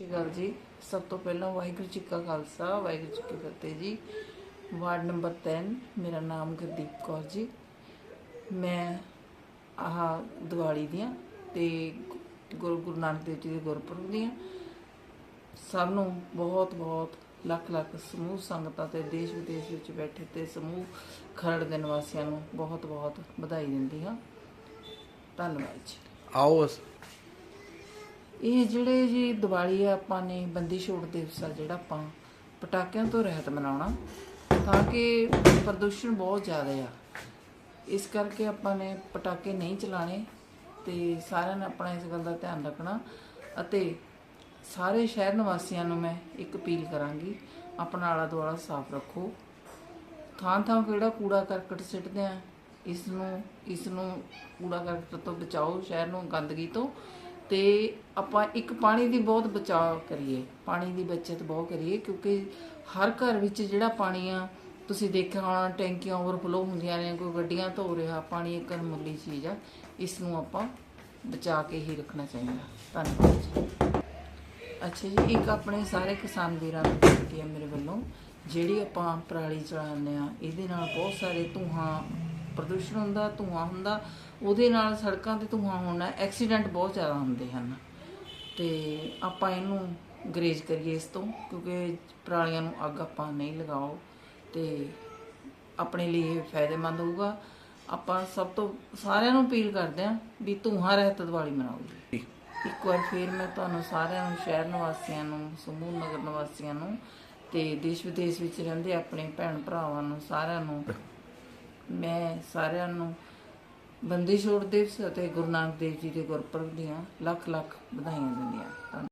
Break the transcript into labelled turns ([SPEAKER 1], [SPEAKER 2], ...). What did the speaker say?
[SPEAKER 1] ਸ਼੍ਰੀ ਅਕਾਲ ਜੀ। ਸਭ ਤੋਂ ਪਹਿਲਾਂ ਵਾਹਿਗੁਰੂ ਜੀ ਕਾ ਖਾਲਸਾ, ਵਾਹਿਗੁਰੂ ਜੀ ਕੀ ਫਤਿਹ ਜੀ। ਵਾਰਡ ਨੰਬਰ 10 ਮੇਰਾ ਨਾਮ ਗੁਰਦੀਪ ਕੌਰ ਜੀ। ਮੈਂ ਆਹ ਦੀਵਾਲੀ ਦੀਆਂ ਤੇ ਗੁਰੂ ਗੁਰੂ ਨਾਨਕ ਦੇਵ ਜੀ ਦੇ ਗੁਰਪੁਰਬ ਦੀਆਂ ਸਭ ਨੂੰ ਬਹੁਤ ਬਹੁਤ ਲੱਖ ਲੱਖ ਸਮੂਹ ਸੰਗਤਾਂ ਤੇ ਦੇਸ਼ ਵਿਦੇਸ਼ ਵਿੱਚ ਬੈਠੇ ਤੇ ਸਮੂਹ ਖਰੜ ਦੇ ਨਿਵਾਸੀਆਂ ਨੂੰ ਬਹੁਤ ਬਹੁਤ ਵਧਾਈ ਦਿੰਦੀ ਹਾਂ। ਧੰਨਵਾਦ ਜੀ।
[SPEAKER 2] ਆਓ
[SPEAKER 1] ਇਹ ਜਿਹੜੇ ਜੀ ਦੀਵਾਲੀ ਆ, ਆਪਾਂ ਨੇ ਬੰਦੀ ਛੋੜ ਦਿਵਸ ਆ ਜਿਹੜਾ ਆਪਾਂ ਪਟਾਕਿਆਂ ਤੋਂ ਰਹਿਤ ਮਨਾਉਣਾ, ਤਾਂ ਕਿ ਪ੍ਰਦੂਸ਼ਣ ਬਹੁਤ ਜ਼ਿਆਦਾ ਆ। ਇਸ ਕਰਕੇ ਆਪਾਂ ਨੇ ਪਟਾਕੇ ਨਹੀਂ ਚਲਾਣੇ ਤੇ ਸਾਰਿਆਂ ਨੇ ਆਪਣਾ ਇਸ ਗੱਲ ਦਾ ਧਿਆਨ ਰੱਖਣਾ ਅਤੇ ਸਾਰੇ ਸ਼ਹਿਰ ਨਿਵਾਸੀਆਂ ਨੂੰ ਮੈਂ ਇੱਕ ਅਪੀਲ ਕਰਾਂਗੀ, ਆਪਣਾ ਆਲਾ ਦੁਆਲਾ ਸਾਫ਼ ਰੱਖੋ। ਥਾਂ ਥਾਂ ਕਿਹੜਾ ਕੂੜਾ ਕਰਕਟ ਸਿੱਟਦੇ ਆ, ਇਸ ਨੂੰ ਇਸ ਨੂੰ ਕੂੜਾ ਕਰਕਟ ਤੋਂ ਬਚਾਓ, ਸ਼ਹਿਰ ਨੂੰ ਗੰਦਗੀ ਤੋਂ। ਤੇ ਆਪਾਂ ਇੱਕ ਪਾਣੀ ਦੀ ਬਹੁਤ ਬਚਾਅ ਕਰੀਏ, ਪਾਣੀ ਦੀ ਬਚਤ ਬਹੁਤ ਕਰੀਏ, ਕਿਉਂਕਿ ਹਰ ਘਰ ਵਿੱਚ ਜਿਹੜਾ ਪਾਣੀ ਆ, ਤੁਸੀਂ ਦੇਖਿਆ ਹੋਣਾ ਟੈਂਕੀਆਂ ਓਵਰਫਲੋ ਹੁੰਦੀਆਂ ਨੇ, ਕੋਈ ਗੱਡੀਆਂ ਧੋ ਰਿਹਾ, ਪਾਣੀ ਇੱਕ ਅਨਮੁੱਲੀ ਚੀਜ਼ ਆ, ਇਸ ਨੂੰ ਆਪਾਂ ਬਚਾ ਕੇ ਹੀ ਰੱਖਣਾ ਚਾਹੀਦਾ। ਧੰਨਵਾਦ ਜੀ। ਅੱਛਾ ਜੀ, ਇੱਕ ਆਪਣੇ ਸਾਰੇ ਕਿਸਾਨ ਵੀਰਾਂ ਨੂੰ ਬੇਨਤੀ ਹੈ ਮੇਰੇ ਵੱਲੋਂ, ਜਿਹੜੀ ਆਪਾਂ ਪਰਾਲੀ ਚਲਾਉਂਦੇ ਆ, ਇਹਦੇ ਨਾਲ ਬਹੁਤ ਸਾਰੇ ਧੂਆਂ ਪ੍ਰਦੂਸ਼ਣ ਹੁੰਦਾ ਧੂਆਂ ਹੁੰਦਾ ਉਹਦੇ ਨਾਲ ਸੜਕਾਂ ਤੇ ਧੂਆਂ ਹੋਣਾ ਐਕਸੀਡੈਂਟ ਬਹੁਤ ਜ਼ਿਆਦਾ ਹੁੰਦੇ ਹਨ। ਤੇ ਆਪਾਂ ਇਹਨੂੰ ਗਰੇਜ ਕਰੀਏ ਇਸ ਤੋਂ ਕਿਉਂਕਿ ਪਰਾਲੀਆਂ ਨੂੰ ਅੱਗ ਆਪਾਂ ਨਹੀਂ ਲਗਾਓ ਤੇ ਆਪਣੇ ਲਈ ਇਹ ਫਾਇਦੇਮੰਦ ਹੋਊਗਾ। ਆਪਾਂ ਸਭ ਤੋਂ ਸਾਰਿਆਂ ਨੂੰ ਅਪੀਲ ਕਰਦੇ ਆਂ ਵੀ ਧੂਆਂ ਰਹਿਤ ਦੀਵਾਲੀ ਮਨਾਓ ਜੀ। ਇੱਕ ਵਾਰ ਫੇਰ ਮੈਂ ਤੁਹਾਨੂੰ ਸਾਰਿਆਂ ਨੂੰ ਸ਼ਹਿਰ ਨਿਵਾਸੀਆਂ ਨੂੰ ਸਮੂਹ ਨਗਰ ਨਿਵਾਸੀਆਂ ਨੂੰ ਤੇ ਦੇਸ਼ ਵਿਦੇਸ਼ ਵਿੱਚ ਰਹਿੰਦੇ ਆਪਣੇ ਭੈਣ ਭਰਾਵਾਂ ਨੂੰ ਸਾਰਿਆਂ ਨੂੰ ਮੈਂ ਸਾਰਿਆਂ ਨੂੰ ਬੰਦੀ ਛੋੜ ਦਿਵਸ ਅਤੇ ਗੁਰੂ ਨਾਨਕ ਦੇਵ ਜੀ ਦੇ ਗੁਰਪੁਰਬ ਦੀਆਂ ਲੱਖ ਲੱਖ ਵਧਾਈਆਂ ਦਿੰਦੀ ਹਾਂ। ਧੰਨਵਾਦ।